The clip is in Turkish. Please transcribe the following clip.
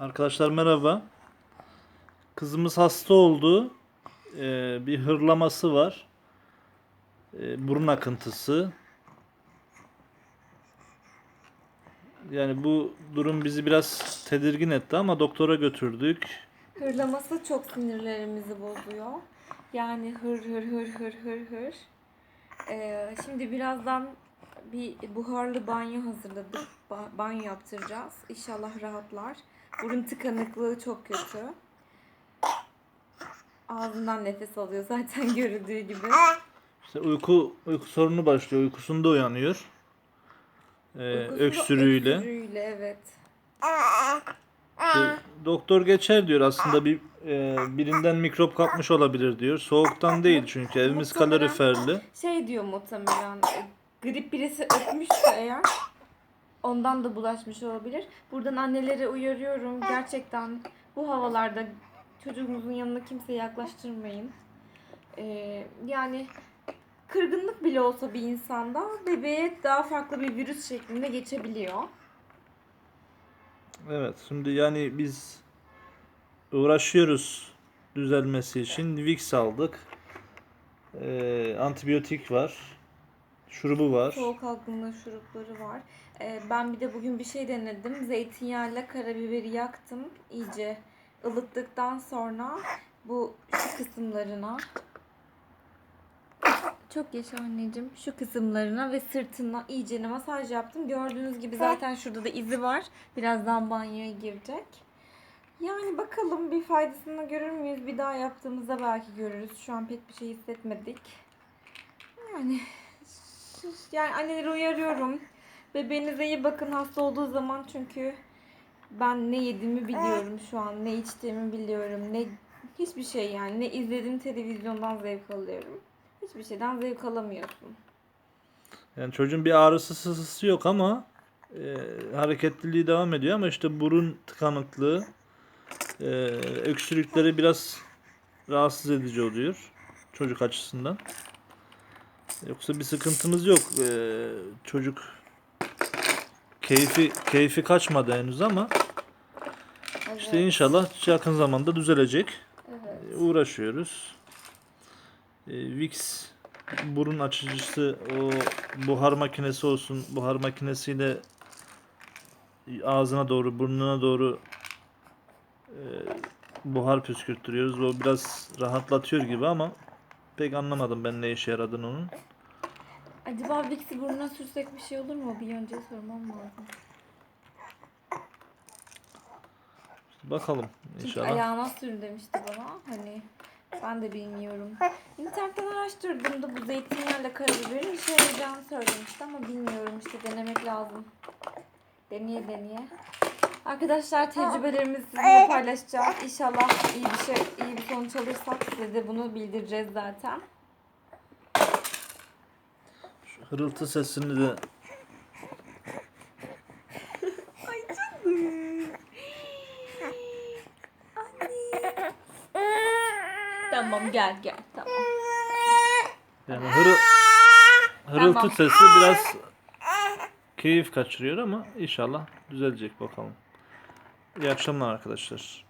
Arkadaşlar merhaba. Kızımız hasta oldu. Ee, bir hırlaması var. Ee, burun akıntısı. Yani bu durum bizi biraz tedirgin etti ama doktora götürdük. Hırlaması çok sinirlerimizi bozuyor. Yani hır hır hır hır hır hır. Ee, şimdi birazdan bir buharlı banyo hazırladık. Ba- banyo yaptıracağız. İnşallah rahatlar. Burun tıkanıklığı çok kötü. Ağzından nefes alıyor zaten görüldüğü gibi. İşte uyku uyku sorunu başlıyor. Uykusunda uyanıyor. Ee, Uykusunda öksürüğüyle. Öksürüğüyle evet. İşte doktor geçer diyor aslında bir e, birinden mikrop kapmış olabilir diyor. Soğuktan değil çünkü evimiz kaloriferli. Şey diyor muhtemelen grip birisi öpmüşse eğer ondan da bulaşmış olabilir. Buradan annelere uyarıyorum. Gerçekten bu havalarda çocuğumuzun yanına kimse yaklaştırmayın. Ee, yani kırgınlık bile olsa bir insanda bebeğe daha farklı bir virüs şeklinde geçebiliyor. Evet şimdi yani biz uğraşıyoruz düzelmesi için. Vicks aldık. Ee, antibiyotik var. Şurubu var. Soğuk algınlığı şurupları var. Ee, ben bir de bugün bir şey denedim. Zeytinyağıyla karabiberi yaktım. İyice ılıttıktan sonra bu şu kısımlarına çok yaşa anneciğim. Şu kısımlarına ve sırtına iyice masaj yaptım. Gördüğünüz gibi zaten şurada da izi var. Birazdan banyoya girecek. Yani bakalım bir faydasını görür müyüz? Bir daha yaptığımızda belki görürüz. Şu an pek bir şey hissetmedik. Yani yani anneleri uyarıyorum. Bebeğinize iyi bakın hasta olduğu zaman çünkü ben ne yediğimi biliyorum şu an. Ne içtiğimi biliyorum. Ne hiçbir şey yani. Ne izlediğim televizyondan zevk alıyorum. Hiçbir şeyden zevk alamıyorsun. Yani çocuğun bir ağrısı sızısı yok ama e, hareketliliği devam ediyor ama işte burun tıkanıklığı e, öksürükleri biraz rahatsız edici oluyor çocuk açısından. Yoksa bir sıkıntımız yok. E, çocuk keyfi keyfi kaçmadı henüz ama işte inşallah yakın zamanda düzelecek. Evet. E, uğraşıyoruz. E, Vicks burun açıcısı o buhar makinesi olsun. Buhar makinesiyle ağzına doğru, burnuna doğru e, buhar püskürtüyoruz. O biraz rahatlatıyor gibi ama pek anlamadım ben ne işe yaradığını onun. Acaba Vicks'i burnuna sürsek bir şey olur mu? Bir önce sormam lazım. Bakalım Çünkü inşallah. ayağına sür demişti bana. Hani ben de bilmiyorum. İnternetten araştırdığımda bu zeytinyağıyla karabiberin işe yarayacağını söylemişti ama bilmiyorum işte denemek lazım. Deneye deneye. Arkadaşlar tecrübelerimizi sizinle paylaşacağız. İnşallah iyi bir şey, iyi bir sonuç alırsak size de bunu bildireceğiz zaten. Şu hırıltı sesini de Ay canım. Anne. Tamam gel gel tamam. yani hırı, hırıltı Tamam. sesi biraz keyif kaçırıyor ama inşallah düzelecek bakalım. İyi akşamlar arkadaşlar.